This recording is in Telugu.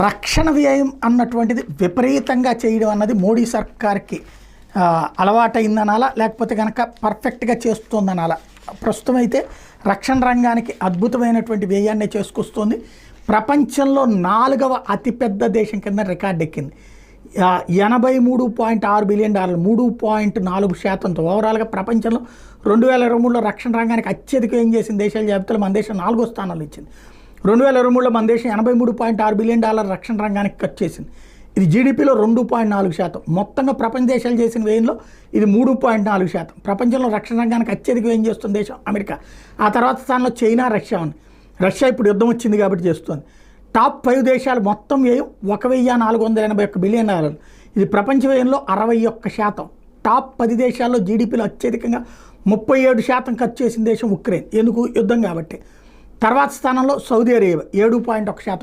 రక్షణ వ్యయం అన్నటువంటిది విపరీతంగా చేయడం అన్నది మోడీ సర్కార్కి అలవాటైందనాలా? లేకపోతే కనుక పర్ఫెక్ట్గా చేస్తుందనాలా? ప్రస్తుతం అయితే రక్షణ రంగానికి అద్భుతమైనటువంటి వ్యయాన్ని చేసుకొస్తుంది. ప్రపంచంలో నాలుగవ అతిపెద్ద దేశం కింద రికార్డు ఎక్కింది ఎనభై మూడు పాయింట్ ఆరు బిలియన్ డాలర్లు మూడు పాయింట్ నాలుగు శాతంతో ఓవరాల్గా ప్రపంచంలో రెండు వేల ఇరవై మూడులో రక్షణ రంగానికి అత్యధిక ఏం చేసిన దేశాల జాబితాలో మన దేశం నాలుగో స్థానాలు ఇచ్చింది. రెండు వేల ఇరవై మూడులో మన దేశం ఎనభై మూడు పాయింట్ ఆరు బిలియన్ డాలర్ రక్షణ రంగానికి ఖర్చు చేసింది. ఇది జీడిపిలో రెండు పాయింట్ నాలుగు శాతం. మొత్తంగా ప్రపంచ దేశాలు చేసిన వ్యయంలో ఇది మూడు పాయింట్ నాలుగు శాతం. ప్రపంచంలో రక్షణ రంగానికి అత్యధిక వ్యయం చేస్తున్న దేశం అమెరికా. ఆ తర్వాత స్థానంలో చైనా రష్యా ఉంది. రష్యా ఇప్పుడు యుద్ధం వచ్చింది కాబట్టి చేస్తుంది. టాప్ ఫైవ్ దేశాలు మొత్తం వ్యయం ఒక వెయ్యి నాలుగు వందల ఎనభై ఒక్క బిలియన్ డాలర్లు. ఇది ప్రపంచ వ్యయంలో అరవై ఒక్క శాతం. టాప్ పది దేశాల్లో జీడిపిలో అత్యధికంగా ముప్పై ఏడు శాతం ఖర్చు చేసిన దేశం ఉక్రెయిన్. ఎందుకు? యుద్ధం కాబట్టి. తర్వాత స్థానంలో సౌదీ అరేబియా ఏడు పాయింట్ ఒక శాతం